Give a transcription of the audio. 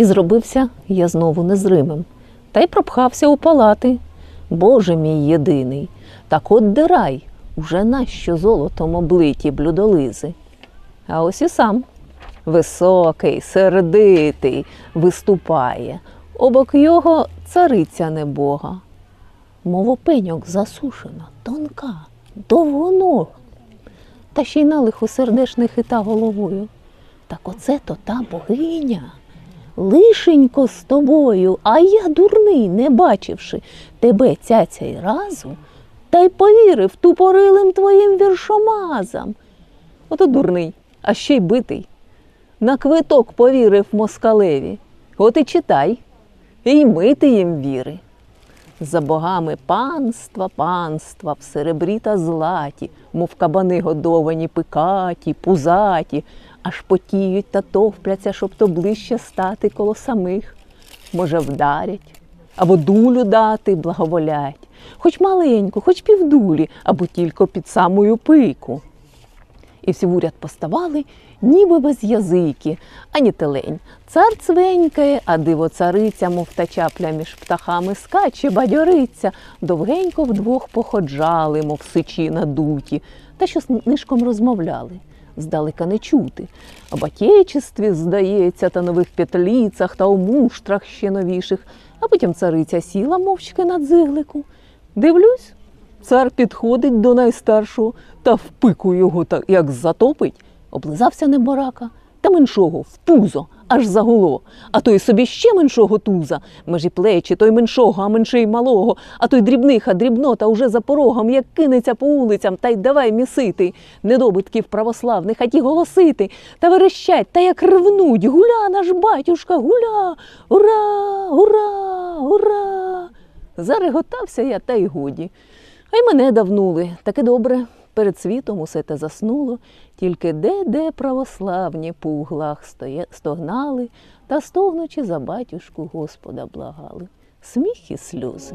І зробився я знову незримим, та й пропхався у палати. Боже мій єдиний, так от дирай, уже нащо золотом облиті блюдолизи. А ось і сам високий, сердитий, виступає. Обок його цариця небога. Мовопеньок засушена, тонка, довгонога. Та ще й на лихо сердешне хита головою. Так оце то та богиня. Лишенько з тобою, а я дурний, не бачивши тебе цяця й разу, та й повірив тупорилим твоїм віршомазам. Ото дурний, а ще й битий. На квиток повірив москалеві. От і читай, і мити їм віри. За богами панства, панства, в серебрі та златі, мов кабани годовані, пикаті, пузаті, аж потіють та товпляться, щоб то ближче стати коло самих. Може, вдарять, або дулю дати, благоволять, хоч маленьку, хоч півдулі, або тільки під самою пику. І всі в уряд поставали, ніби без язики, ані телень. Цар цвенькає, а диво цариця, мов та чапля між птахами скаче, бадьориться. Довгенько вдвох походжали, мов сичі надуті, та що нишком розмовляли. Здалека не чути. Об отечестві, здається, та нових петліцях та у муштрах ще новіших. А потім цариця сіла мовчки на дзиглику. Дивлюсь, Цар підходить до найстаршого та в пику його так як затопить, облизався неборака, та меншого в пузо, аж загуло. А той собі ще меншого туза, межі плечі, той меншого, а менший малого, а той дрібниха, дрібнота уже за порогом, як кинеться по улицям, та й давай місити. Недобитків православних, а ті голосити, та верещать, та як ревнуть. Гуля наш батюшка, гуля! Ура! Ура! Ура! Зареготався я, та й годі. А й мене давнули, Таке добре. Перед світом усе те заснуло, тільки де-де православні по углах стоє, стогнали та стогнучи за батюшку Господа благали. Сміх і сльози.